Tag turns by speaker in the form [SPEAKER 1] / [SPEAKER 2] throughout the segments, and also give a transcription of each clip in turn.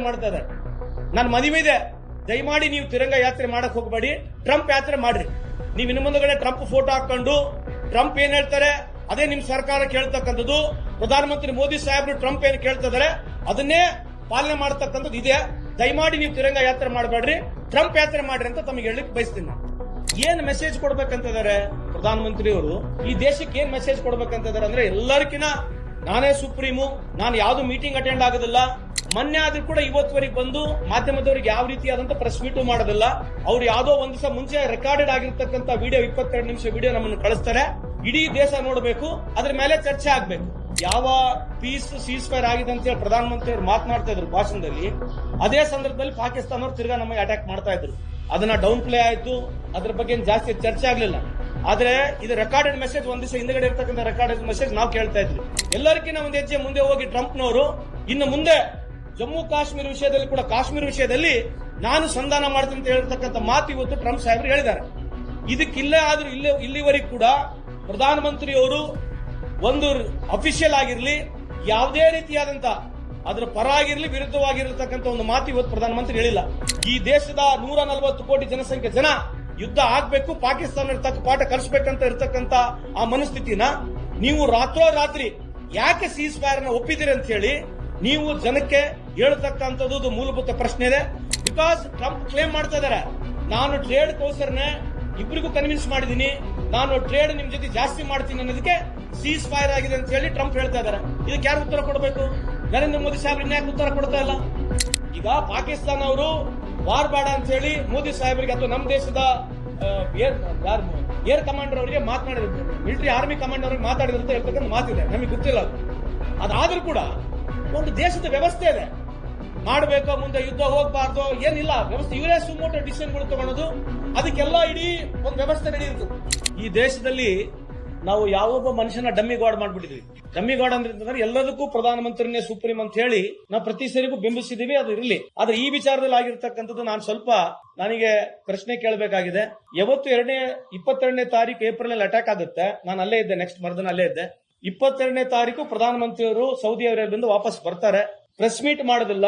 [SPEAKER 1] ಯಾತ್ರೆ ಮಾಡ್ತಾ ಇದ್ದಾರೆ. ನನ್ನ ಮದುವೆ ಇದೆ. ದಯಮಾಡಿ ನೀವು ತಿರಂಗ ಯಾತ್ರೆ ಮಾಡಕ್ ಹೋಗಬೇಡಿ. ಟ್ರಂಪ್ ಯಾತ್ರೆ ಮಾಡ್ರಿ. ನೀವು ಇನ್ನು ಮುಂದಗಡೆ ಟ್ರಂಪ್ ಫೋಟೋ ಹಾಕೊಂಡು ಟ್ರಂಪ್ ಏನ್ ಹೇಳ್ತಾರೆ? ಅದೇ ನಿಮ್ ಸರ್ಕಾರ ಕೇಳ್ತಕ್ಕಂಥದ್ದು. ಪ್ರಧಾನಮಂತ್ರಿ ಮೋದಿ ಸಾಹೇಬ್ರು ಟ್ರಂಪ್ ಏನ್ ಕೇಳ್ತಾ ಅದನ್ನೇ ಪಾಲನೆ ಮಾಡತಕ್ಕಂಥದ್ದು ಇದೆ. ದಯಮಾಡಿ ನೀವು ತಿರಂಗ ಯಾತ್ರೆ ಮಾಡಬೇಡ್ರಿ. ಟ್ರಂಪ್ ಯಾತ್ರೆ ಮಾಡ್ರಿ ಅಂತ ತಮಗೆ ಹೇಳಲಿಕ್ಕೆ ಬಯಸ್ತೀನಿ ನಾನು. ಏನ್ ಮೆಸೇಜ್ ಕೊಡ್ಬೇಕಂತಿದ್ದಾರೆ ಪ್ರಧಾನಮಂತ್ರಿ ಅವರು ಈ ದೇಶಕ್ಕೆ ಏನ್ ಮೆಸೇಜ್ ಕೊಡ್ಬೇಕಂತಿದ್ದಾರೆ ಅಂದ್ರೆ ಎಲ್ಲರಿಗಿನ ನಾನೇ ಸುಪ್ರೀಮು, ನಾನು ಯಾವ್ದು ಮೀಟಿಂಗ್ ಅಟೆಂಡ್ ಆಗೋದಿಲ್ಲ. ಮೊನ್ನೆ ಆದ್ರೂ ಕೂಡ ಇವತ್ತುವರೆಗೆ ಬಂದು ಮಾಧ್ಯಮದವರಿಗೆ ಯಾವ ರೀತಿಯಾದಂತ ಪ್ರೆಸ್ ಮೀಟು ಮಾಡೋದಿಲ್ಲ. ಅವ್ರು ಯಾವುದೋ ಒಂದ್ ದಿವಸ ಮುಂಚೆ ರೆಕಾರ್ಡೆಡ್ ಆಗಿರ್ತಕ್ಕಂಥ ವಿಡಿಯೋ ಇಪ್ಪತ್ತೆರಡು ನಿಮಿಷ ವಿಡಿಯೋ ನಮ್ಮನ್ನು ಕಳಿಸ್ತಾರೆ. ಇಡೀ ದೇಶ ನೋಡಬೇಕು, ಅದ್ರ ಮೇಲೆ ಚರ್ಚೆ ಆಗ್ಬೇಕು. ಯಾವ ಪೀಸ್ ಸೀಸ್ ಫೈರ್ ಆಗಿದೆ ಅಂತ ಹೇಳಿ ಪ್ರಧಾನಮಂತ್ರಿ ಅವರು ಮಾತನಾಡ್ತಾ ಇದ್ರು ಭಾಷಣದಲ್ಲಿ. ಅದೇ ಸಂದರ್ಭದಲ್ಲಿ ಪಾಕಿಸ್ತಾನ ಅವರು ತಿರ್ಗಾ ನಮಗೆ ಅಟ್ಯಾಕ್ ಮಾಡ್ತಾ ಇದ್ರು. ಅದನ್ನ ಡೌನ್ ಪ್ಲೇ ಆಯ್ತು. ಅದ್ರ ಬಗ್ಗೆ ಜಾಸ್ತಿ ಚರ್ಚೆ ಆಗ್ಲಿಲ್ಲ. ಆದ್ರೆ ಇದು ರೆಕಾರ್ಡೆಡ್ ಮೆಸೇಜ್ ಒಂದ್ ದಿವಸ ಹಿಂದಗಡೆ ಇರ್ತಕ್ಕಂಥ ರೆಕಾರ್ಡೆಡ್ ಮೆಸೇಜ್ ನಾವು ಕೇಳ್ತಾ ಇದ್ವಿ. ಎಲ್ಲರಿಗಿಂತ ಒಂದು ಹೆಜ್ಜೆ ಮುಂದೆ ಹೋಗಿ ಟ್ರಂಪ್ನವರು, ಇನ್ನು ಮುಂದೆ ಜಮ್ಮು ಕಾಶ್ಮೀರ ವಿಷಯದಲ್ಲಿ ಕೂಡ ಕಾಶ್ಮೀರ ವಿಷಯದಲ್ಲಿ ನಾನು ಸಂಧಾನ ಮಾಡ್ತೀನಿ ಅಂತ ಹೇಳ್ತಕ್ಕಂಥ ಮಾತು ಇವತ್ತು ಟ್ರಂಪ್ ಸಾಹೇಬರು ಹೇಳಿದ್ದಾರೆ. ಇದಕ್ಕಿಲ್ಲೇ ಆದ್ರೂ ಇಲ್ಲೇ, ಇಲ್ಲಿವರೆಗೂ ಕೂಡ ಪ್ರಧಾನಮಂತ್ರಿಯವರು ಒಂದು ಅಫಿಷಿಯಲ್ ಆಗಿರಲಿ, ಯಾವುದೇ ರೀತಿಯಾದಂತ ಅದರ ಪರ ಆಗಿರ್ಲಿ ವಿರುದ್ಧವಾಗಿರತಕ್ಕಂಥ ಒಂದು ಮಾತು ಇವತ್ತು ಪ್ರಧಾನಮಂತ್ರಿ ಹೇಳಿಲ್ಲ. ಈ ದೇಶದ ನೂರ ನಲವತ್ತು ಕೋಟಿ ಜನಸಂಖ್ಯೆ ಜನ ಯುದ್ಧ ಆಗ್ಬೇಕು ಪಾಕಿಸ್ತಾನ ತಕ್ಕ ಪಾಠ ಕಲಿಸ್ಬೇಕಂತ ಇರ್ತಕ್ಕಂತ ಆ ಮನಸ್ಥಿತಿನ ನೀವು ರಾತ್ರೋರಾತ್ರಿ ಯಾಕೆ ಸೀಸ್ ಫೈರ್ನ ಒಪ್ಪಿದಿರಿ ಅಂತ ಹೇಳಿ ನೀವು ಜನಕ್ಕೆ ಹೇಳ್ತಕ್ಕಂಥದ್ದು ಮೂಲಭೂತ ಪ್ರಶ್ನೆ ಇದೆ. ಬಿಕಾಸ್ ಟ್ರಂಪ್ ಕ್ಲೇಮ್ ಮಾಡ್ತಾ ಇದಾರೆ ನಾನು ಟ್ರೇಡ್ ಕೋಸರ್ನೆ ಇಬ್ಬರಿಗೂ ಕನ್ವಿನ್ಸ್ ಮಾಡಿದೀನಿ ನಾನು ಟ್ರೇಡ್ ನಿಮ್ ಜೊತೆ ಜಾಸ್ತಿ ಮಾಡ್ತೀನಿ ಅನ್ನೋದಕ್ಕೆ ಸೀಸ್ ಫೈರ್ ಆಗಿದೆ ಅಂತ ಹೇಳಿ ಟ್ರಂಪ್ ಹೇಳ್ತಾ ಇದಾರೆ ಇದಕ್ಕೆ ಯಾರು ಉತ್ತರ ಕೊಡಬೇಕು? ನರೇಂದ್ರ ಮೋದಿ ಸಾಹೇಬ್ ಇನ್ಯಾಕೆ ಉತ್ತರ ಕೊಡ್ತಾ ಇಲ್ಲ? ಈಗ ಪಾಕಿಸ್ತಾನ ಅವರು ವಾರ್ ಬೇಡ ಅಂತ ಹೇಳಿ ಮೋದಿ ಸಾಹೇಬರಿಗೆ ಅಥವಾ ನಮ್ಮ ದೇಶದ ಏರ್ ಏರ್ ಕಮಾಂಡರ್ ಅವರಿಗೆ ಮಾತನಾಡಿದ್ರು. ಮಿಲಿಟರಿ ಆರ್ಮಿ ಕಮಾಂಡರ್ ಅವರಿಗೆ ಮಾತಾಡಿದ್ರು ಅಂತ ಹೇಳ್ತಕ್ಕಂಥ ಮಾತಿದೆ ನಮಗೆ ಗೊತ್ತಿಲ್ಲ ಅದು. ಅದಾದ್ರೂ ಕೂಡ ಒಂದು ದೇಶದ ವ್ಯವಸ್ಥೆ ಇದೆ. ಮಾಡಬೇಕೋ, ಮುಂದೆ ಯುದ್ಧ ಹೋಗಬಾರ್ದು, ಏನಿಲ್ಲ. ವ್ಯವಸ್ಥೆ, ಇವರೇ ಸುಮೋಟ ಡಿಸಿಷನ್ಗಳು ತಗೊಳ್ಳೋದು ಅದಕ್ಕೆಲ್ಲ ಇಡೀ ಒಂದು ವ್ಯವಸ್ಥೆ ನಡೆಯುತ್ತೆ ಈ ದೇಶದಲ್ಲಿ ನಾವು ಯಾವೊಬ್ಬ ಮನುಷ್ಯನ ಡಮ್ಮಿ ಗಾಡ್ ಮಾಡ್ಬಿಟ್ಟಿದ್ವಿ. ಡಮ್ಮಿ ಗಾಡ್ ಅಂದ್ರೆ ಎಲ್ಲದಕ್ಕೂ ಪ್ರಧಾನಮಂತ್ರಿನೇ ಸುಪ್ರೀಂ ಅಂತ ಹೇಳಿ ನಾವು ಪ್ರತಿ ಸರಿಗೂ ಬಿಂಬಿಸಿದೀವಿ, ಅದು ಇರಲಿ. ಆದ್ರೆ ಈ ವಿಚಾರದಲ್ಲಿ ಆಗಿರ್ತಕ್ಕಂಥದ್ದು ನಾನು ಸ್ವಲ್ಪ ನನಗೆ ಪ್ರಶ್ನೆ ಕೇಳಬೇಕಾಗಿದೆ. ಯಾವತ್ತು ಎರಡನೇ, ಇಪ್ಪತ್ತೆರಡನೇ ತಾರೀಕು ಏಪ್ರಿಲ್ ಅಲ್ಲಿ ಅಟ್ಯಾಕ್ ಆಗುತ್ತೆ. ನಾನು ಅಲ್ಲೇ ಇದ್ದೆ ನೆಕ್ಸ್ಟ್ ಮರ್ದನ ಅಲ್ಲೇ ಇದ್ದೆ. ಇಪ್ಪತ್ತೆರಡನೇ ತಾರೀಕು ಪ್ರಧಾನಮಂತ್ರಿಯವರು ಸೌದಿ ಅರೇಬಿಯಿಂದ ಬಂದು ವಾಪಸ್ ಬರ್ತಾರೆ. ಪ್ರೆಸ್ ಮೀಟ್ ಮಾಡೋದಿಲ್ಲ.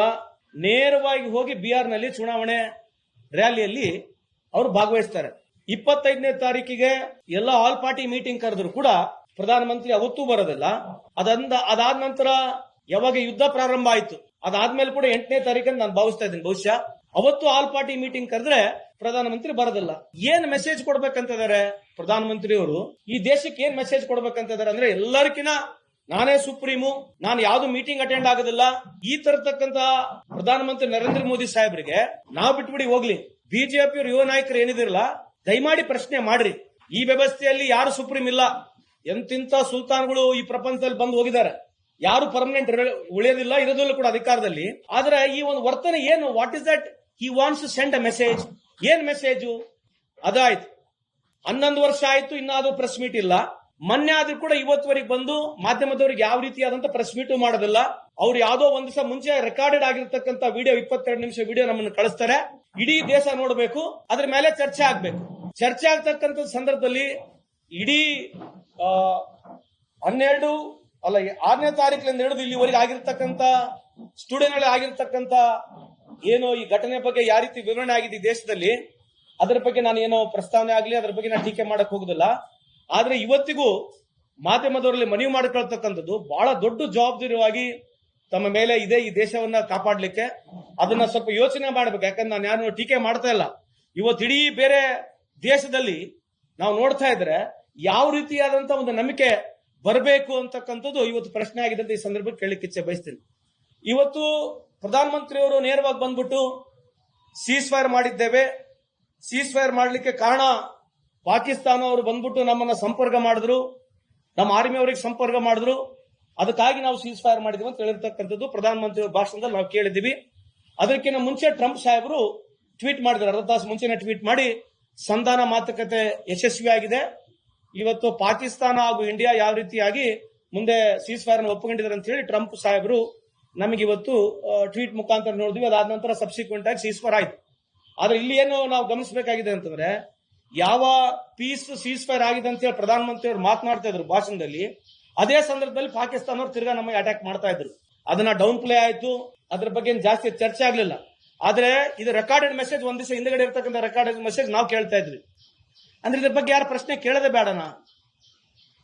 [SPEAKER 1] ನೇರವಾಗಿ ಹೋಗಿ ಬಿಹಾರ್ನಲ್ಲಿ ಚುನಾವಣೆ ರ್ಯಾಲಿಯಲ್ಲಿ ಅವರು ಭಾಗವಹಿಸ್ತಾರೆ. ಇಪ್ಪತ್ತೈದನೇ ತಾರೀಕಿಗೆ ಎಲ್ಲ ಆಲ್ ಪಾರ್ಟಿ ಮೀಟಿಂಗ್ ಕರೆದ್ರು ಕೂಡ ಪ್ರಧಾನಮಂತ್ರಿ ಅವತ್ತೂ ಬರೋದಿಲ್ಲ. ಅದಂದ, ಅದಾದ ನಂತರ ಯಾವಾಗ ಯುದ್ಧ ಪ್ರಾರಂಭ ಆಯ್ತು, ಅದಾದ್ಮೇಲೆ ಕೂಡ ಎಂಟನೇ ತಾರೀಕನ್ನು ನಾನು ಭಾವಿಸ್ತಾ ಇದ್ದೀನಿ. ಬಹುಶಃ ಅವತ್ತು ಆಲ್ ಪಾರ್ಟಿ ಮೀಟಿಂಗ್ ಕರೆದ್ರೆ ಪ್ರಧಾನಮಂತ್ರಿ ಬರೋದಿಲ್ಲ. ಏನ್ ಮೆಸೇಜ್ ಕೊಡ್ಬೇಕಂತಿದ್ದಾರೆ ಪ್ರಧಾನಮಂತ್ರಿ ಅವರು ಈ ದೇಶಕ್ಕೆ ಏನ್ ಮೆಸೇಜ್ ಕೊಡ್ಬೇಕಂತಿದ್ದಾರೆ ಅಂದ್ರೆ ಎಲ್ಲರಿಗಿನ ನಾನೇ ಸುಪ್ರೀಮು, ನಾನು ಯಾವ್ದು ಮೀಟಿಂಗ್ ಅಟೆಂಡ್ ಆಗೋದಿಲ್ಲ. ಈ ತರತಕ್ಕಂತ ಪ್ರಧಾನಮಂತ್ರಿ ನರೇಂದ್ರ ಮೋದಿ ಸಾಹೇಬರಿಗೆ ನಾವು ಬಿಟ್ಬಿಡಿ ಹೋಗ್ಲಿ. ಬಿಜೆಪಿ ಯುವ ನಾಯಕರು ಏನಿದಿರಲ್ಲ ದಯಮಾಡಿ ಪ್ರಶ್ನೆ ಮಾಡ್ರಿ. ಈ ವ್ಯವಸ್ಥೆಯಲ್ಲಿ ಯಾರು ಸುಪ್ರೀಂ ಇಲ್ಲ? ಎಂತಿಂತ ಸುಲ್ತಾನ್ಗಳು ಈ ಪ್ರಪಂಚದಲ್ಲಿ ಬಂದು ಹೋಗಿದ್ದಾರೆ. ಯಾರು ಪರ್ಮನೆಂಟ್ ಉಳಿಯೋದಿಲ್ಲ ಇರೋದಿಲ್ಲ ಕೂಡ ಅಧಿಕಾರದಲ್ಲಿ. ಆದ್ರೆ ಈ ಒಂದು ವರ್ತನೆ ಏನು? What is that he wants to send a message ಏನ್ ಮೆಸೇಜು ಅದಾಯ್ತು. ಹನ್ನೊಂದು ವರ್ಷ ಆಯ್ತು, ಇನ್ನಾದ್ರೂ ಪ್ರೆಸ್ ಮೀಟ್ ಇಲ್ಲ. ಮೊನ್ನೆ ಆದ್ರೂ ಕೂಡ ಇವತ್ತುವರೆಗೆ ಬಂದು ಮಾಧ್ಯಮದವರಿಗೆ ಯಾವ ರೀತಿಯಾದಂತ ಪ್ರೆಸ್ ಮೀಟು ಮಾಡೋದಿಲ್ಲ. ಅವ್ರು ಯಾವ್ದೋ ಒಂದ್ ದಿವಸ ಮುಂಚೆ ರೆಕಾರ್ಡೆಡ್ ಆಗಿರ್ತಕ್ಕಂಥ ವಿಡಿಯೋ ಇಪ್ಪತ್ತೆರಡು ನಿಮಿಷ ವಿಡಿಯೋ ನಮ್ಮನ್ನು ಕಳಿಸ್ತಾರೆ. ಇಡೀ ದೇಶ ನೋಡಬೇಕು, ಅದ್ರ ಮೇಲೆ ಚರ್ಚೆ ಆಗ್ಬೇಕು. ಚರ್ಚೆ ಆಗ್ತಕ್ಕಂಥ ಸಂದರ್ಭದಲ್ಲಿ ಇಡೀ ಹನ್ನೆರಡು, ಅಲ್ಲ, ಆರನೇ ತಾರೀಕಿನಿಂದ ಹಿಡಿದು ಇಲ್ಲಿವರೆಗೆ ಆಗಿರ್ತಕ್ಕಂಥ, ಸ್ಟೂಡೆಂಟ್ಗಳೇ ಆಗಿರ್ತಕ್ಕಂಥ ಏನೋ ಈ ಘಟನೆ ಬಗ್ಗೆ ಯಾವ ರೀತಿ ವಿವರಣೆ ಆಗಿದೆ ಈ ದೇಶದಲ್ಲಿ, ಅದರ ಬಗ್ಗೆ ನಾನು ಏನೋ ಪ್ರಸ್ತಾವನೆ ಆಗಲಿ, ಅದರ ಬಗ್ಗೆ ನಾನು ಟೀಕೆ ಮಾಡಕ್ ಹೋಗುದಿಲ್ಲ. ಆದ್ರೆ ಇವತ್ತಿಗೂ ಮಾಧ್ಯಮದವರಲ್ಲಿ ಮನವಿ ಮಾಡಿಕೊಳ್ತಕ್ಕಂಥದ್ದು ಬಹಳ ದೊಡ್ಡ ಜವಾಬ್ದಾರಿಯಾಗಿ ತಮ್ಮ ಮೇಲೆ ಇದೆ ಈ ದೇಶವನ್ನ ಕಾಪಾಡ್ಲಿಕ್ಕೆ ಅದನ್ನ ಸ್ವಲ್ಪ ಯೋಚನೆ ಮಾಡ್ಬೇಕು. ಯಾಕಂದ್ರೆ ನಾನು ಯಾರು ಟೀಕೆ ಮಾಡ್ತಾ ಇಲ್ಲ. ಇವತ್ತು ಇಡೀ ಬೇರೆ ದೇಶದಲ್ಲಿ ನಾವು ನೋಡ್ತಾ ಇದ್ರೆ ಯಾವ ರೀತಿಯಾದಂತ ಒಂದು ನಂಬಿಕೆ ಬರಬೇಕು ಅಂತಕ್ಕಂಥದ್ದು ಇವತ್ತು ಪ್ರಶ್ನೆ ಆಗಿದೆ ಅಂತ ಈ ಸಂದರ್ಭಕ್ಕೆ ಕೇಳಲಿಕ್ಕೆ ಇಚ್ಛೆ ಬಯಸ್ತೀನಿ. ಇವತ್ತು ಪ್ರಧಾನಮಂತ್ರಿಯವರು ನೇರವಾಗಿ ಬಂದ್ಬಿಟ್ಟು ಸೀಸ್ ಫೈರ್ ಮಾಡಿದ್ದೇವೆ. ಸೀಸ್ ಫೈರ್ ಮಾಡಲಿಕ್ಕೆ ಕಾರಣ ಪಾಕಿಸ್ತಾನ ಅವರು ಬಂದ್ಬಿಟ್ಟು ನಮ್ಮನ್ನ ಸಂಪರ್ಕ ಮಾಡಿದ್ರು. ನಮ್ಮ ಆರ್ಮಿ ಅವರಿಗೆ ಸಂಪರ್ಕ ಮಾಡಿದ್ರು. ಅದಕ್ಕಾಗಿ ನಾವು ಸೀಸ್ ಫೈರ್ ಮಾಡಿದ್ವಿ ಅಂತ ಹೇಳಿರ್ತಕ್ಕಂಥದ್ದು ಪ್ರಧಾನಮಂತ್ರಿ ಭಾಷಣದಲ್ಲಿ ನಾವು ಕೇಳಿದ್ದೀವಿ. ಅದಕ್ಕಿಂತ ಮುಂಚೆ ಟ್ರಂಪ್ ಸಾಹೇಬರು ಟ್ವೀಟ್ ಮಾಡಿದ್ರು ಅರ್ಧ ತಾಸು ಮುಂಚೆನೆ ಟ್ವೀಟ್ ಮಾಡಿ ಸಂಧಾನ ಮಾತುಕತೆ ಯಶಸ್ವಿಯಾಗಿದೆ. ಇವತ್ತು ಪಾಕಿಸ್ತಾನ ಹಾಗೂ ಇಂಡಿಯಾ ಯಾವ ರೀತಿಯಾಗಿ ಮುಂದೆ ಸೀಸ್ ಫೈರ್ ಒಪ್ಪಿಕೊಂಡಿದ್ದಾರೆ ಅಂತ ಹೇಳಿ ಟ್ರಂಪ್ ಸಾಹೇಬರು ನಮಗೆ ಇವತ್ತು ಟ್ವೀಟ್ ಮುಖಾಂತರ ನೋಡಿದ್ವಿ. ಅದಾದ ನಂತರ ಸಬ್ಸಿಕ್ವೆಂಟ್ ಆಗಿ ಸೀಸ್ ಫೈರ್ ಆಯ್ತು. ಆದ್ರೆ ಇಲ್ಲಿ ಏನು ನಾವು ಗಮನಿಸಬೇಕಾಗಿದೆ ಅಂತಂದ್ರೆ ಯಾವ ಪೀಸ್ ಸೀಸ್ ಫೈರ್ ಆಗಿದೆ ಅಂತ ಹೇಳಿ ಪ್ರಧಾನಮಂತ್ರಿ ಅವರು ಮಾತನಾಡ್ತಾ ಇದ್ರು ಭಾಷಣದಲ್ಲಿ. ಅದೇ ಸಂದರ್ಭದಲ್ಲಿ ಪಾಕಿಸ್ತಾನ ಅವರು ತಿರ್ಗಾ ನಮಗೆ ಅಟ್ಯಾಕ್ ಮಾಡ್ತಾ ಇದ್ರು. ಅದನ್ನ ಡೌನ್ ಪ್ಲೇ ಆಯ್ತು. ಅದ್ರ ಬಗ್ಗೆ ಜಾಸ್ತಿ ಚರ್ಚೆ ಆಗ್ಲಿಲ್ಲ. ಆದ್ರೆ ಇದು ರೆಕಾರ್ಡೆಡ್ ಮೆಸೇಜ್ ಒಂದ್ ದಿವಸ ಹಿಂದ್ಗಡೆ ಇರ್ತಕ್ಕಂಥ ರೆಕಾರ್ಡೆಡ್ ಮೆಸೇಜ್ ನಾವು ಕೇಳ್ತಾ ಇದ್ವಿ. ಅಂದ್ರೆ ಇದ್ರ ಬಗ್ಗೆ ಯಾರು ಪ್ರಶ್ನೆ ಕೇಳದೆ ಬೇಡನಾ?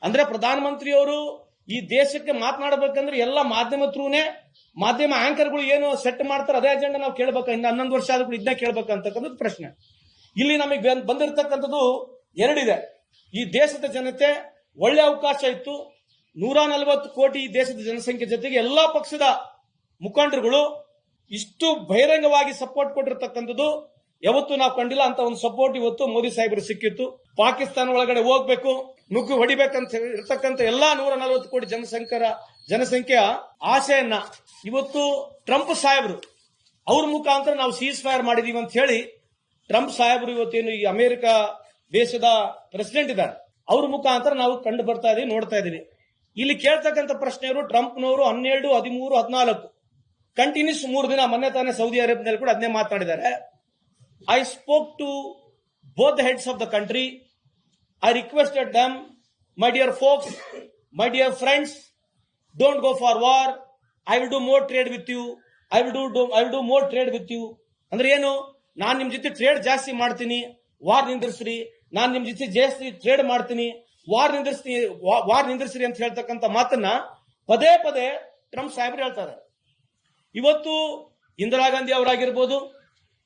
[SPEAKER 1] ಅಂದ್ರೆ ಪ್ರಧಾನಮಂತ್ರಿಯವರು ಈ ದೇಶಕ್ಕೆ ಮಾತನಾಡಬೇಕಂದ್ರೆ ಎಲ್ಲ ಮಾಧ್ಯಮ ಥ್ರೂನೇ ಮಾಧ್ಯಮ ಆಂಕರ್ಗಳು ಏನು ಸೆಟ್ ಮಾಡ್ತಾರೆ ಅದೇ ಅಜೆಂಡಾ ನಾವು ಕೇಳಬೇಕು. ಇನ್ನು ಹನ್ನೊಂದು ವರ್ಷ ಆದ್ರೂ ಇದನ್ನ ಕೇಳ್ಬೇಕಂತಕ್ಕಂಥದ್ದು ಪ್ರಶ್ನೆ. ಇಲ್ಲಿ ನಮಗೆ ಬಂದ್- ಬಂದಿರತಕ್ಕಂಥದ್ದು ಎರಡಿದೆ. ಈ ದೇಶದ ಜನತೆ ಒಳ್ಳೆ ಅವಕಾಶ ಇತ್ತು. ನೂರ ನಲವತ್ತು ಕೋಟಿ ದೇಶದ ಜನಸಂಖ್ಯೆ ಜೊತೆಗೆ ಎಲ್ಲಾ ಪಕ್ಷದ ಮುಖಂಡರುಗಳು ಇಷ್ಟು ಬಹಿರಂಗವಾಗಿ ಸಪೋರ್ಟ್ ಕೊಟ್ಟಿರ್ತಕ್ಕಂಥದ್ದು ಯಾವತ್ತು ನಾವು ಕಂಡಿಲ್ಲ ಅಂತ ಒಂದು ಸಪೋರ್ಟ್ ಇವತ್ತು ಮೋದಿ ಸಾಹೇಬರು ಸಿಕ್ಕಿತ್ತು. ಪಾಕಿಸ್ತಾನ ಒಳಗಡೆ ಹೋಗ್ಬೇಕು, ನುಗ್ಗು ಹೊಡಿಬೇಕಂತ ಇರತಕ್ಕಂಥ ಎಲ್ಲಾ ನೂರ ನಲವತ್ತು ಕೋಟಿ ಜನಸಂಖ್ಯರ ಜನಸಂಖ್ಯೆಯ ಆಸೆಯನ್ನ ಇವತ್ತು ಟ್ರಂಪ್ ಸಾಹೇಬರು, ಅವ್ರ ಮುಖಾಂತರ ನಾವು ಸೀಸ್ ಫೈರ್ ಮಾಡಿದೀವಿ ಅಂತ ಹೇಳಿ ಟ್ರಂಪ್ ಸಾಹೇಬರು ಇವತ್ತೇನು ಈ ಅಮೆರಿಕ ದೇಶದ ಪ್ರೆಸಿಡೆಂಟ್ ಇದ್ದಾರೆ. ಅವ್ರ ಮುಖಾಂತರ ನಾವು ಕಂಡು ಬರ್ತಾ ಇದೀವಿ, ನೋಡ್ತಾ ಇದೀವಿ. ಇಲ್ಲಿ ಕೇಳ್ತಕ್ಕಂಥ ಪ್ರಶ್ನೆಯವರು ಟ್ರಂಪ್ನವರು ಹನ್ನೆರಡು, ಹದಿಮೂರು, ಹದಿನಾಲ್ಕು. ಕಂಟಿನ್ಯೂಸ್ ಮೂರು ದಿನ ಮೊನ್ನೆ ತಾನೇ ಸೌದಿ ಅರೇಬಿಯಾದಲ್ಲಿ ಕೂಡ ಅದನ್ನೇ ಮಾತನಾಡಿದ್ದಾರೆ I spoke to both the heads of the country I requested them my dear folks my dear friends don't go for war I will do more trade with you I will do I will do more trade with you ಅಂದ್ರೆ ಏನು? ನಾನು ನಿಮ್ ಜೊತೆ trade ಜಾಸ್ತಿ ಮಾಡ್ತೀನಿ. War ನಿಂದಿರ್ಸ್ರಿ. ನಾನು ನಿಮ್ ಜೊತೆ ಜಾಸ್ತಿ ಟ್ರೇಡ್ ಮಾಡ್ತೀನಿ. ವಾರ್ ನಿಂದಿರ್ಸ್ತೀನಿ ವಾರ್ ನಿಂದ್ರಿಸಿರಿ ಅಂತ ಹೇಳ್ತಕ್ಕಂಥ ಮಾತನ್ನ ಪದೇ ಪದೇ ಟ್ರಂಪ್ ಸಾಹೇಬ್ರು ಹೇಳ್ತಾರೆ. ಇವತ್ತು ಇಂದಿರಾ ಗಾಂಧಿ ಅವರಾಗಿರ್ಬೋದು,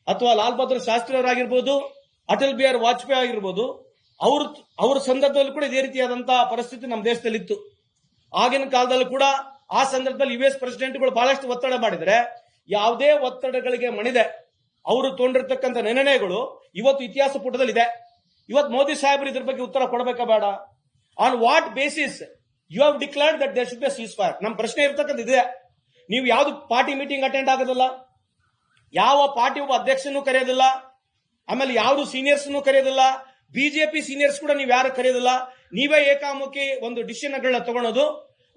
[SPEAKER 1] ಅಥವಾ ಲಾಲ್ ಬಹದ್ದೂರ್ ಶಾಸ್ತ್ರಿ ಅವರಾಗಿರ್ಬೋದು, ಅಟಲ್ ಬಿಹಾರಿ ವಾಜಪೇಯಿ ಆಗಿರ್ಬೋದು, ಅವ್ರ ಅವ್ರ ಸಂದರ್ಭದಲ್ಲಿ ಕೂಡ ಇದೇ ರೀತಿಯಾದಂತಹ ಪರಿಸ್ಥಿತಿ ನಮ್ಮ ದೇಶದಲ್ಲಿ ಇತ್ತು ಆಗಿನ ಕಾಲದಲ್ಲಿ ಕೂಡ ಆ ಸಂದರ್ಭದಲ್ಲಿ ಯು ಎಸ್ ಪ್ರೆಸಿಡೆಂಟ್ಗಳು ಬಹಳಷ್ಟು ಒತ್ತಡ ಮಾಡಿದರೆ, ಯಾವುದೇ ಒತ್ತಡಗಳಿಗೆ ಮಣಿದೆ. ಅವರು ತೊಂಡಿರ್ತಕ್ಕಂಥ ನಿರ್ಣಯಗಳು ಇವತ್ತು ಇತಿಹಾಸ ಪುಟದಲ್ಲಿ ಇದೆ ಇವತ್ತು ಮೋದಿ ಸಾಹೇಬರು ಇದ್ರ ಬಗ್ಗೆ ಉತ್ತರ ಕೊಡಬೇಕಾ ಬೇಡ. On what basis you have declared that there should be ceasefire ನಮ್ಮ ಪ್ರಶ್ನೆ ಇರ್ತಕ್ಕಂಥ ಇದೆ. ನೀವು ಯಾವ್ದು ಪಾರ್ಟಿ ಮೀಟಿಂಗ್ ಅಟೆಂಡ್ ಆಗೋದಿಲ್ಲ, ಯಾವ ಪಾರ್ಟಿ ಒಬ್ಬ ಅಧ್ಯಕ್ಷನೂ ಕರೆಯೋದಿಲ್ಲ, ಆಮೇಲೆ ಯಾವುದು ಸೀನಿಯರ್ಸ್ ಕರೆಯೋದಿಲ್ಲ ಬಿಜೆಪಿ ಸೀನಿಯರ್ಸ್ ಕೂಡ ನೀವು ಯಾರು ಕರೆಯೋದಿಲ್ಲ, ನೀವೇ ಏಕಾಮುಖಿ ಒಂದು ಡಿಸಿಷನ್ ಗಳನ್ನ ತಗೊಳೋದು,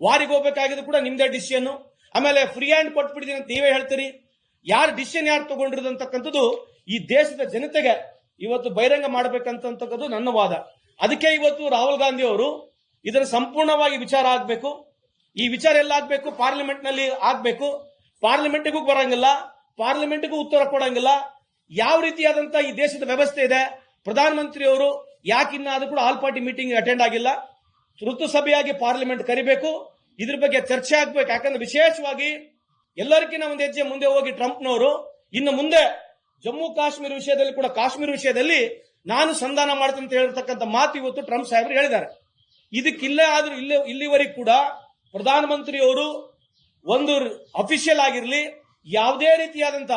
[SPEAKER 1] ವಾರಿಗೆ ಹೋಗ್ಬೇಕಾಗಿದ್ದು ಕೂಡ ನಿಮ್ದೇ ಡಿಸಿಷನ್ ಆಮೇಲೆ ಫ್ರೀ ಹ್ಯಾಂಡ್ ಕೊಟ್ಬಿಟ್ಟಿದ್ದೀನಿ ಅಂತ ನೀವೇ ಹೇಳ್ತೀರಿ. ಯಾರು ಡಿಸಿಷನ್ ಯಾರು ತಗೊಂಡಿರೋದು ಅಂತಕ್ಕಂಥದ್ದು ಈ ದೇಶದ ಜನತೆಗೆ ಇವತ್ತು ಬಹಿರಂಗ ಮಾಡಬೇಕಂತಕ್ಕದ್ದು ನನ್ನ ವಾದ. ಅದಕ್ಕೆ ಇವತ್ತು ರಾಹುಲ್ ಗಾಂಧಿ ಅವರು ಇದರ ಸಂಪೂರ್ಣವಾಗಿ ವಿಚಾರ ಆಗಬೇಕು. ಈ ವಿಚಾರ ಎಲ್ಲ ಆಗಬೇಕು, ಪಾರ್ಲಿಮೆಂಟ್ನಲ್ಲಿ ನಲ್ಲಿ ಆಗ್ಬೇಕು. ಪಾರ್ಲಿಮೆಂಟ್ಗೂ ಬರಂಗಿಲ್ಲ, ಪಾರ್ಲಿಮೆಂಟ್ಗೂ ಉತ್ತರ ಕೊಡಂಗಿಲ್ಲ. ಯಾವ ರೀತಿಯಾದಂತ ಈ ದೇಶದ ವ್ಯವಸ್ಥೆ ಇದೆ ಪ್ರಧಾನಮಂತ್ರಿಯವರು ಯಾಕಿನ್ನ ಅದು ಕೂಡ ಆಲ್ ಪಾರ್ಟಿ ಮೀಟಿಂಗ್ ಅಟೆಂಡ್ ಆಗಿಲ್ಲ. ಋತುಸಭೆಯಾಗಿ ಸಭೆಯಾಗಿ ಪಾರ್ಲಿಮೆಂಟ್ ಕರಿಬೇಕು, ಇದ್ರ ಬಗ್ಗೆ ಚರ್ಚೆ ಆಗ್ಬೇಕು. ಯಾಕಂದ್ರೆ ವಿಶೇಷವಾಗಿ ಎಲ್ಲರಿಗಿಂತ ಒಂದು ಹೆಜ್ಜೆ ಮುಂದೆ ಹೋಗಿ ಟ್ರಂಪ್ನವರು, ಇನ್ನು ಮುಂದೆ ಜಮ್ಮು ಕಾಶ್ಮೀರ ವಿಷಯದಲ್ಲಿ ಕೂಡ ಕಾಶ್ಮೀರ ವಿಷಯದಲ್ಲಿ ನಾನು ಸಂಧಾನ ಮಾಡ್ತೀನಿ ಅಂತ ಹೇಳಿರ್ತಕ್ಕಂಥ ಮಾತು ಇವತ್ತು ಟ್ರಂಪ್ ಸಾಹೇಬರು ಹೇಳಿದ್ದಾರೆ. ಇದಕ್ಕಿಲ್ಲ ಆದರೂ ಇಲ್ಲೇ, ಇಲ್ಲಿವರೆಗೂ ಕೂಡ ಪ್ರಧಾನಮಂತ್ರಿಯವರು ಒಂದು ಅಫಿಷಿಯಲ್ ಆಗಿರಲಿ, ಯಾವುದೇ ರೀತಿಯಾದಂತ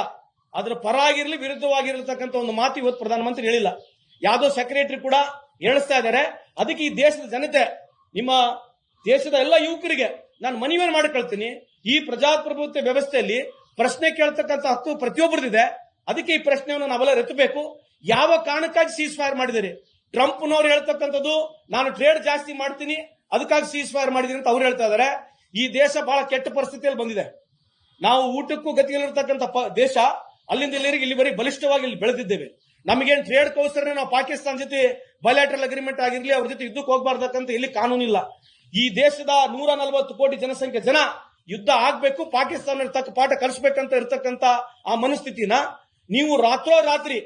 [SPEAKER 1] ಅದರ ಪರ ಆಗಿರಲಿ ವಿರುದ್ಧವಾಗಿರತಕ್ಕಂಥ ಒಂದು ಮಾತು ಇವತ್ತು ಪ್ರಧಾನಮಂತ್ರಿ ಹೇಳಿಲ್ಲ. ಯಾವುದೋ ಸೆಕ್ರೆಟರಿ ಕೂಡ ಹೇಳಿಸ್ತಾ ಇದ್ದಾರೆ. ಅದಕ್ಕೆ ಈ ದೇಶದ ಜನತೆ, ನಿಮ್ಮ ದೇಶದ ಎಲ್ಲ ಯುವಕರಿಗೆ ನಾನು ಮನವಿಯನ್ನು ಮಾಡಿಕೊಳ್ತೀನಿ. ಈ ಪ್ರಜಾಪ್ರಭುತ್ವ ವ್ಯವಸ್ಥೆಯಲ್ಲಿ ಪ್ರಶ್ನೆ ಕೇಳ್ತಕ್ಕಂಥ ಹಕ್ಕು ಪ್ರತಿಯೊಬ್ಬರದಿದೆ ಅದಕ್ಕೆ ಈ ಪ್ರಶ್ನೆಯನ್ನು ನಾವೆಲ್ಲ ಎತ್ತಬೇಕು. ಯಾವ ಕಾರಣಕ್ಕಾಗಿ ಸೀಸ್ ಫೈರ್ ಮಾಡಿದಿರಿ ಟ್ರಂಪ್ನವ್ರು ಹೇಳ್ತಕ್ಕಂಥದ್ದು, ನಾನು ಟ್ರೇಡ್ ಜಾಸ್ತಿ ಮಾಡ್ತೀನಿ, ಅದಕ್ಕಾಗಿ ಸೀಸ್ ಫೈರ್ ಮಾಡಿದೀನಿ ಅಂತ ಅವ್ರು ಹೇಳ್ತಾ ಇದಾರೆ. ಈ ದೇಶ ಬಹಳ ಕೆಟ್ಟ ಪರಿಸ್ಥಿತಿಯಲ್ಲಿ ಬಂದಿದೆ. ನಾವು ಊಟಕ್ಕೂ ಗತಿಯಲ್ಲಿರ್ತಕ್ಕಂಥ ದೇಶ, ಅಲ್ಲಿಂದ ಇಲ್ಲಿವರೆಗೆ ಇಲ್ಲಿವರೆಗೆ ಬಲಿಷ್ಠವಾಗಿ ಇಲ್ಲಿ ಬೆಳೆದಿದ್ದೇವೆ. ನಮಗೇನು ಟ್ರೇಡ್ ಕೌಸರ್ರೆ ನಾವು ಪಾಕಿಸ್ತಾನ ಜೊತೆ ಬಯಲಾಟ್ರಲ್ ಅಗ್ರಿಮೆಂಟ್ ಆಗಿರ್ಲಿ, ಅವ್ರ ಜೊತೆ ಯುದ್ಧಕ್ಕೆ ಹೋಗ್ಬಾರ್ದಕ್ಕಂತ ಇಲ್ಲಿ ಕಾನೂನಿಲ್ಲ ಈ ದೇಶದ ನೂರ ನಲವತ್ತು ಕೋಟಿ ಜನಸಂಖ್ಯೆ ಜನ ಯುದ್ಧ ಆಗ್ಬೇಕು ಪಾಕಿಸ್ತಾನ ತಕ್ಕ ಪಾಠ ಕಲಿಸ್ಬೇಕಂತ ಇರ್ತಕ್ಕಂತ ಆ ಮನಸ್ಥಿತಿನ ನೀವು ರಾತ್ರೋರಾತ್ರಿ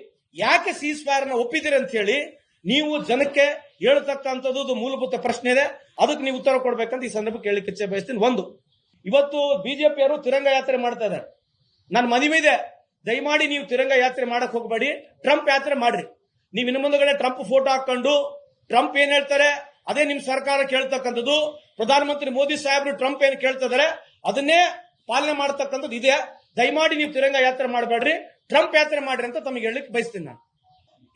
[SPEAKER 1] ಯಾಕೆ ಸೀಸ್ ಫೈರ್ನ ಒಪ್ಪಿದಿರಿ ಅಂತ ಹೇಳಿ, ನೀವು ಜನಕ್ಕೆ ಹೇಳ್ತಕ್ಕಂಥದ್ದು ಮೂಲಭೂತ ಪ್ರಶ್ನೆ ಇದೆ. ಅದಕ್ಕೆ ನೀವು ಉತ್ತರ ಕೊಡ್ಬೇಕಂತ ಈ ಸಂದರ್ಭಕ್ಕೆ ಇಚ್ಛೆ ಬಯಸ್ತೀನಿ. ಒಂದು, ಇವತ್ತು ಬಿಜೆಪಿಯವರು ತಿರಂಗ ಯಾತ್ರೆ ಮಾಡ್ತಾ ಇದ್ದಾರೆ. ನನ್ನ ಮನವಿ ಇದೆ. ದಯಮಾಡಿ ನೀವು ತಿರಂಗ ಯಾತ್ರೆ ಮಾಡಕ್ ಹೋಗಬೇಡಿ. ಟ್ರಂಪ್ ಯಾತ್ರೆ ಮಾಡ್ರಿ. ನೀವು ಇನ್ನು ಮುಂದಗಡೆ ಟ್ರಂಪ್ ಫೋಟೋ ಹಾಕೊಂಡು ಟ್ರಂಪ್ ಏನ್ ಹೇಳ್ತಾರೆ, ಅದೇ ನಿಮ್ ಸರ್ಕಾರ ಕೇಳ್ತಕ್ಕಂಥದ್ದು ಪ್ರಧಾನಮಂತ್ರಿ ಮೋದಿ ಸಾಹೇಬರು ಟ್ರಂಪ್ ಏನ್ ಕೇಳ್ತಾ ಇದಾರೆ ಅದನ್ನೇ ಪಾಲನೆ ಮಾಡತಕ್ಕಂಥದ್ದು ಇದೆ. ದಯಮಾಡಿ ನೀವು ತಿರಂಗ ಯಾತ್ರೆ ಮಾಡಬೇಡ್ರಿ. ಟ್ರಂಪ್ ಯಾತ್ರೆ ಮಾಡ್ರಿ ಅಂತ ತಮಗೆ ಹೇಳಲಿಕ್ಕೆ ಬಯಸ್ತೀನಿ ನಾನು.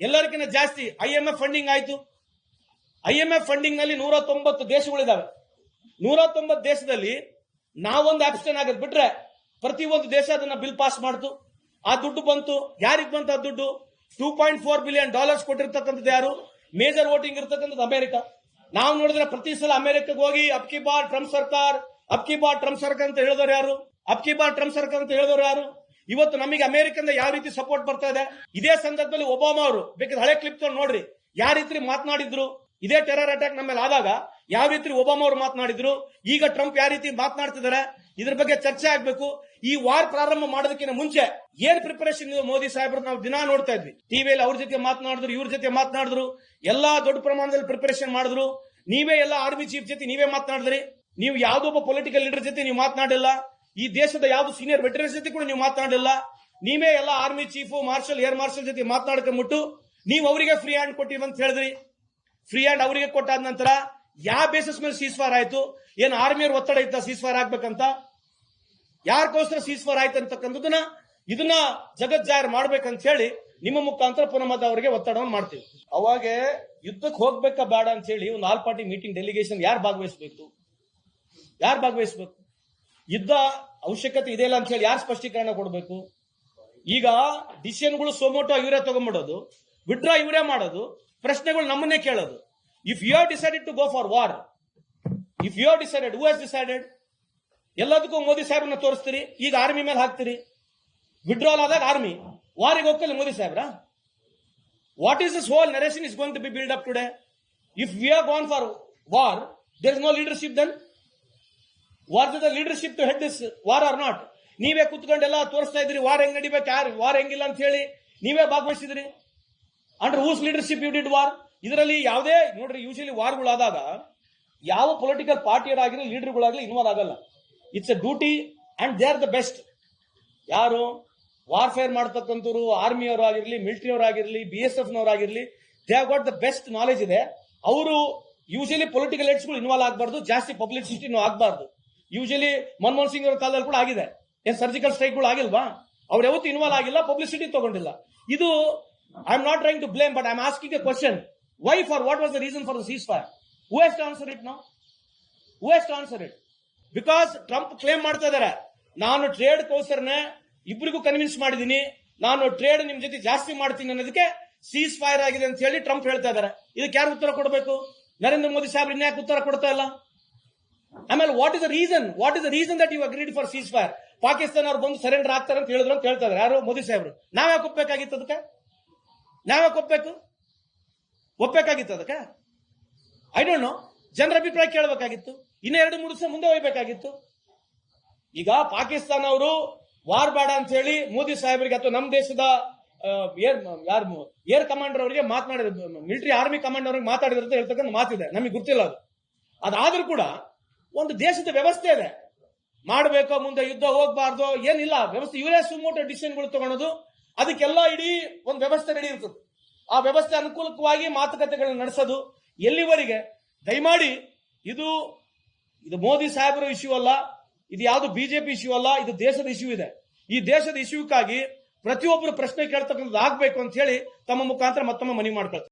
[SPEAKER 1] ಎಲ್ಲರಿಗಿಂತ ಜಾಸ್ತಿ ಐ ಎಂ ಎಫ್ ಫಂಡಿಂಗ್ ಆಯ್ತು. ಐ ಎಂ ಎಫ್ ಫಂಡಿಂಗ್ನಲ್ಲಿ ನೂರ ತೊಂಬತ್ತು ದೇಶಗಳಿದಾವೆ ನೂರ ತೊಂಬತ್ತು ದೇಶದಲ್ಲಿ ನಾವೊಂದು ಆಪ್ಷನ್ ಆಗೋದು ಬಿಟ್ರೆ ಪ್ರತಿ ಒಂದು ದೇಶ ಅದನ್ನ ಬಿಲ್ ಪಾಸ್ ಮಾಡ್ತು. ಆ ದುಡ್ಡು ಬಂತು. ಯಾರಿಗೆ ಬಂತ ಆ ದುಡ್ಡು? Two point four billion dollars ಕೊಟ್ಟಿರ್ತಕ್ಕಂಥದ್ದು ಯಾರು? ಮೇಜರ್ ವೋಟಿಂಗ್ ಇರ್ತಕ್ಕಂಥದ್ದು ಅಮೆರಿಕ. ನಾವು ನೋಡಿದ್ರೆ ಪ್ರತಿ ಸಲ ಅಮೆರಿಕಕ್ಕೆ ಹೋಗಿ ಅಬ್ಕಿ ಬಾರ್ ಟ್ರಂಪ್ ಸರ್ಕಾರ್ ಅಬ್ಕಿ ಬಾರ್ ಟ್ರಂಪ್ ಸರ್ಕಾರ ಅಂತ ಹೇಳಿದವರು ಯಾರು? ಅಬ್ಕಿ ಬಾರ್ ಟ್ರಂಪ್ ಸರ್ಕಾರ ಅಂತ ಹೇಳಿದವರು ಯಾರು? ಇವತ್ತು ನಮಗೆ ಅಮೆರಿಕದಿಂದ ಯಾವ ರೀತಿ ಸಪೋರ್ಟ್ ಬರ್ತಾ ಇದೆ? ಇದೇ ಸಂದರ್ಭದಲ್ಲಿ ಒಬಾಮಾ ಅವರು, ಬೇಕಾದ್ರೆ ಹಳೆ ಕ್ಲಿಪ್ ತಗೊಂಡು ನೋಡ್ರಿ. ಯಾವ ರೀತಿ ಮಾತನಾಡಿದ್ರು? ಇದೇ ಟೆರರ್ ಅಟ್ಯಾಕ್ ನಮ್ಮ ಮೇಲೆ ಆದಾಗ ಯಾವ ರೀತಿ ಒಬಾಮಾ ಅವರು ಮಾತನಾಡಿದ್ರು? ಈಗ ಟ್ರಂಪ್ ಯಾವ ರೀತಿ ಮಾತನಾಡ್ತಿದ್ದಾರೆ? ಇದ್ರ ಬಗ್ಗೆ ಚರ್ಚೆ ಆಗ್ಬೇಕು. ಈ ವಾರ್ ಪ್ರಾರಂಭ ಮಾಡೋದಕ್ಕಿಂತ ಮುಂಚೆ ಏನ್ ಪ್ರಿಪರೇಷನ್ ಮೋದಿ ಸಾಹೇಬ್ರು? ನಾವು ದಿನಾ ನೋಡ್ತಾ ಇದ್ವಿ. ಟಿವಿಯಲ್ಲಿ ಅವ್ರ ಜೊತೆ ಮಾತನಾಡಿದ್ರು, ಇವ್ರ ಜೊತೆ ಮಾತನಾಡಿದ್ರು. ಎಲ್ಲಾ ದೊಡ್ಡ ಪ್ರಮಾಣದಲ್ಲಿ ಪ್ರಿಪರೇಷನ್ ಮಾಡಿದ್ರು. ನೀವೇ ಎಲ್ಲ ಆರ್ಮಿ ಚೀಫ್ ಜೊತೆ ನೀವೇ ಮಾತನಾಡಿದ್ರಿ. ನೀವು ಯಾವ್ದೊಬ್ಬ ಪೊಲಿಟಿಕಲ್ ಲೀಡರ್ ಜೊತೆ ನೀವು ಮಾತನಾಡಿಲ್ಲ. ಈ ದೇಶದ ಯಾವ್ದು ಸೀನಿಯರ್ ವೆಟರನ್ಸ್ ಜೊತೆ ಕೂಡ ನೀವು ಮಾತನಾಡಿಲ್ಲ ನೀವೇ ಎಲ್ಲ army chief marshal air marshal ಜೊತೆ ಮಾತನಾಡ್ಕೊಂಡ್ಬಿಟ್ಟು ನೀವು ಅವರಿಗೆ ಫ್ರೀ ಹ್ಯಾಂಡ್ ಕೊಟ್ಟಿವಿ ಅಂತ ಹೇಳಿದ್ರಿ. ಫ್ರೀ ಹ್ಯಾಂಡ್ ಅವರಿಗೆ ಕೊಟ್ಟಾದ ನಂತರ ಯಾವ ಬೇಸಿಸ್ ಮೇಲೆ ಸೀಸ್ಫಾರ್ ಆಯ್ತು? ಏನ್ ಆರ್ಮಿಯವ್ರ ಒತ್ತಡ ಇತ್ತ ಸೀಸ್ಫಾರ್ ಆಗ್ಬೇಕಂತ? ಯಾರಿಗೋಸ್ಕರ ಸೀಸ್ಫಾರ್ ಆಯ್ತು ಅಂತಕ್ಕಂಥದ್ದನ್ನ ಇದನ್ನ ಜಗತ್ ಜಾಹೀರ್ ಮಾಡ್ಬೇಕಂತ ಹೇಳಿ ನಿಮ್ಮ ಮುಖಾಂತರ ಪುನಃ ಅವರಿಗೆ ಒತ್ತಡವನ್ನು ಮಾಡ್ತೀವಿ. ಅವಾಗ ಯುದ್ಧಕ್ಕೆ ಹೋಗ್ಬೇಕಾ ಬೇಡ ಅಂತ ಹೇಳಿ ಒಂದು ಆಲ್ ಪಾರ್ಟಿ ಮೀಟಿಂಗ್ ಡೆಲಿಗೇಷನ್ ಯಾರು ಭಾಗವಹಿಸಬೇಕು? ಯಾರು ಭಾಗವಹಿಸಬೇಕು? ಯುದ್ಧ ಅವಶ್ಯಕತೆ ಇದೆ ಇಲ್ಲ ಅಂತ ಹೇಳಿ ಯಾರು ಸ್ಪಷ್ಟೀಕರಣ ಕೊಡಬೇಕು? ಈಗ ಡಿಸಿಷನ್ಗಳು ಸೋಮೋಟೋ ಇವರೇ ತಗೊಂಡ್ಬಿಡೋದು ವಿಡ್ರಾ ಇವರೇ ಮಾಡೋದು, ಪ್ರಶ್ನೆಗಳು ನಮ್ಮನ್ನೇ ಕೇಳೋದು. If you are decided to go for war if you are decided who has decided ಎಲ್ಲದಕ್ಕೂ ಮೋದಿ ಸಾಹೇಬ್ರನ್ನ ತೋರಿಸ್ತೀರಿ, ಈಗ ಆರ್ಮಿ ಮೇಲೆ ಹಾಕ್ತೀರಿ. ವಿಡ್ರಾಲ್ ಆದಾಗ ಆರ್ಮಿ ವಾರಿಗೆ ಹೋಗ್ತಲ್ಲ ಮೋದಿ ಸಾಹೇಬ್ರ. What is this whole narration is going to be build up today if we are gone for war there is no leadership then war the leadership to head this war are not ನೀವೇ ಕುತ್ಕೊಂಡೆಲ್ಲ ತೋರಿಸ್ತಾ ಇದ್ರಿ war ಹೆಂಗ್ ನಡಿಬೇಕು, ಯಾರು war ಹೆಂಗಿಲ್ಲ ಅಂತ ಹೇಳಿ ನೀವೇ ಭಾಗವಹಿಸಿದ್ರಿ. Under whose leadership you did war ಇದರಲ್ಲಿ ಯಾವುದೇ, ನೋಡ್ರಿ ಯೂಶಲಿ ವಾರ್ಗಳಾದಾಗ ಯಾವ ಪೊಲಿಟಿಕಲ್ ಪಾರ್ಟಿಯರಾಗಲಿ ಲೀಡರ್ಗಳಾಗಲಿ ಇನ್ವಾಲ್ವ್ ಆಗಲ್ಲ. It's a duty and they are the best ಯಾರು? ವಾರ್ಫೇರ್ ಮಾಡ್ತಕ್ಕಂಥವ್ರು ಆರ್ಮಿಯವರು ಆಗಿರಲಿ ಮಿಲಿಟರಿ ಆಗಿರಲಿ B S F ನವರಾಗಿರಲಿ they have got the best knowledge ಇದೆ. ಅವರು ಯೂಶಲಿ ಪೊಲಿಟಿಕಲ್ಗಳು ಇನ್ವಾಲ್ವ್ ಆಗಬಾರ್ದು, ಜಾಸ್ತಿ ಪಬ್ಲಿಸಿಟಿನೂ ಆಗಬಾರ್ದು. ಯೂಶಲಿ ಮನಮೋಹನ್ ಸಿಂಗ್ ಅವರ ಕಾಲದಲ್ಲಿ ಕೂಡ ಆಗಿದೆ. ಏನ್ ಸರ್ಜಿಕಲ್ ಸ್ಟ್ರೈಕ್ಗಳು ಆಗಿಲ್ವಾ? ಅವ್ರು ಯಾವತ್ತೂ ಇನ್ವಾಲ್ವ್ ಆಗಿಲ್ಲ ಪಬ್ಲಿಸಿಟಿ ತಗೊಂಡಿಲ್ಲ. ಇದು I am not trying to blame but I am asking a question why for what was the reason for the ceasefire who has to answer it ನಾವು who has to answer it because Trump claim ಮಾಡ್ತಾ ಇದಾರೆ. ನಾನು trade ಕೌಸರ್ನೆ ಇಬ್ಬರಿಗೂ convince ಮಾಡಿದೀನಿ ನಾನು trade ನಿಮ್ ಜೊತೆ ಜಾಸ್ತಿ ಮಾಡ್ತೀನಿ ಅನ್ನೋದಕ್ಕೆ ಸೀಸ್ ಫೈರ್ ಆಗಿದೆ ಅಂತ ಹೇಳಿ ಟ್ರಂಪ್ ಹೇಳ್ತಾ ಇದಾರೆ. ಇದಕ್ಕೆ ಯಾರು ಉತ್ತರ ಕೊಡಬೇಕು? ನರೇಂದ್ರ ಮೋದಿ ಸಾಹೇಬ್ ಇನ್ಯಾಕೆ ಉತ್ತರ ಕೊಡ್ತಾ ಇಲ್ಲ? ಆಮೇಲೆ what is the reason what is the reason that you agreed for ceasefire Pakistan ಅವ್ರು ಬಂದು ಸರೆಂಡರ್ ಆಗ್ತಾರೆ ಅಂತ ಹೇಳಿದ್ರು ಅಂತ ಹೇಳ್ತಾ ಇದಾರೆ ಯಾರು? ಮೋದಿ ಸಾಹೇಬ್ರು. ನಾವ್ಯಾಕೆ ಒಪ್ಬೇಕಾಗಿತ್ತು ಅದಕ್ಕೆ? ನಾವ್ಯಾಕೆ ಒಪ್ಬೇಕು? ಒಪ್ಪಬೇಕಾಗಿತ್ತು ಅದಕ್ಕೆ? ಐ ಡೋಂಟ್ ನೋ ಜನರ ಅಭಿಪ್ರಾಯ ಕೇಳಬೇಕಾಗಿತ್ತು. ಇನ್ನ ಎರಡು, ಮೂರು ದಿವಸ ಮುಂದೆ ಹೋಗ್ಬೇಕಾಗಿತ್ತು. ಈಗ ಪಾಕಿಸ್ತಾನ ಅವರು ವಾರ್ ಬೇಡ ಅಂತ ಹೇಳಿ ಮೋದಿ ಸಾಹೇಬರಿಗೆ ಅಥವಾ ನಮ್ಮ ದೇಶದ ಏರ್, ಯಾರು, ಏರ್ ಕಮಾಂಡರ್ ಅವರಿಗೆ ಮಾತನಾಡಿದ ಮಿಲಿಟರಿ ಆರ್ಮಿ ಕಮಾಂಡರ್ ಅವ್ರಿಗೆ ಮಾತಾಡಿದ್ರು ಅಂತ ಹೇಳ್ತಕ್ಕಂಥ ಮಾತಿದೆ. ನಮಗೆ ಗೊತ್ತಿಲ್ಲ ಅದು. ಅದಾದ್ರೂ ಕೂಡ ಒಂದು ದೇಶದ ವ್ಯವಸ್ಥೆ ಇದೆ. ಮಾಡಬೇಕೋ, ಮುಂದೆ ಯುದ್ಧ ಹೋಗಬಾರ್ದು, ಏನಿಲ್ಲ. ವ್ಯವಸ್ಥೆ, ಇವರೇ ಸುಮೋಟ ಡಿಸಿಷನ್ಗಳು ತಗೊಳೋದು. ಅದಕ್ಕೆಲ್ಲ ಇಡೀ ಒಂದು ವ್ಯವಸ್ಥೆ ರೆಡಿ ಇರ್ತದೆ. ಆ ವ್ಯವಸ್ಥೆ ಅನುಕೂಲಕವಾಗಿ ಮಾತುಕತೆಗಳನ್ನ ನಡೆಸೋದು ಎಲ್ಲಿವರೆಗೆ? ದಯಮಾಡಿ, ಇದು ಇದು ಮೋದಿ ಸಾಹೇಬರ ಇಶ್ಯೂ ಅಲ್ಲ, ಇದು ಯಾವುದು ಬಿಜೆಪಿ ಇಶ್ಯೂ ಅಲ್ಲ, ಇದು ದೇಶದ ಇಶ್ಯೂ ಇದೆ. ಈ ದೇಶದ ಇಶ್ಯೂಕ್ಕಾಗಿ ಪ್ರತಿಯೊಬ್ಬರು ಪ್ರಶ್ನೆ ಕೇಳ್ತಕ್ಕಂಥದ್ದು ಆಗ್ಬೇಕು ಅಂತ ಹೇಳಿ ತಮ್ಮ ಮುಖಾಂತರ ಮತ್ತೊಮ್ಮೆ ಮನವಿ ಮಾಡ್ಕೊಳ್ತಾರೆ